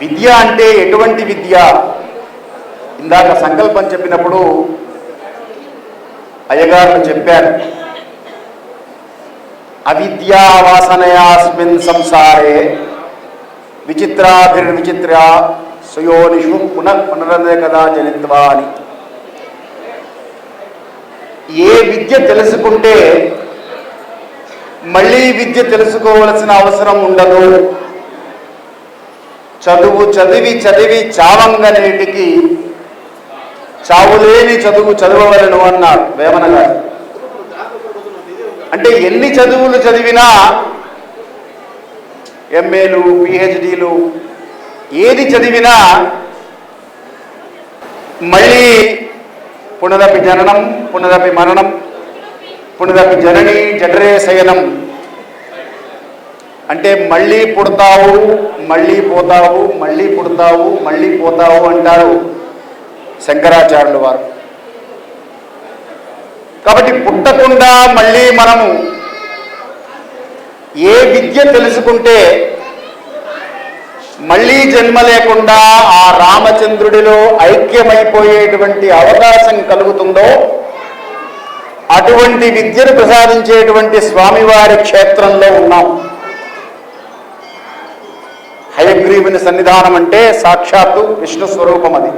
విద్య అంటే ఎటువంటి విద్య? ఇందాక సంకల్పం చెప్పినప్పుడు అయ్యగారు చెప్పారు అవిద్యావాసనయాస్మిన్ సంసారే విచిత్రాభిర్విచిత్ర సుయోనిషు పునః పునరదే కదా జనిత్వా అని. ఏ విద్య తెలుసుకుంటే మళ్ళీ విద్య తెలుసుకోవలసిన అవసరం ఉండదు. చదువు చదివి చదివి చావంగనేటికి చావులేని చదువు చదవవలను అన్నారు వేమన గారు. అంటే ఎన్ని చదువులు చదివినా ఎంఏలు పిహెచ్డీలు ఏది చదివినా మళ్ళీ పునరపి జననం పునరపి మరణం పునరపి జనని జఠరే శయనం. అంటే మళ్ళీ పుడతావు మళ్ళీ పోతావు మళ్ళీ పుడతావు మళ్ళీ పోతావు అంటారు శంకరాచార్యులు వారు. కాబట్టి పుట్టకుండా మళ్ళీ మనము ఏ విద్య తెలుసుకుంటే మళ్ళీ జన్మ లేకుండా ఆ రామచంద్రుడిలో ఐక్యమైపోయేటువంటి అవకాశం కలుగుతుందో అటువంటి విద్యను ప్రసాదించేటువంటి స్వామివారి క్షేత్రంలో ఉన్నాం. హయగ్రీవుని సన్నిధానం అంటే సాక్షాత్తు విష్ణు స్వరూపం అది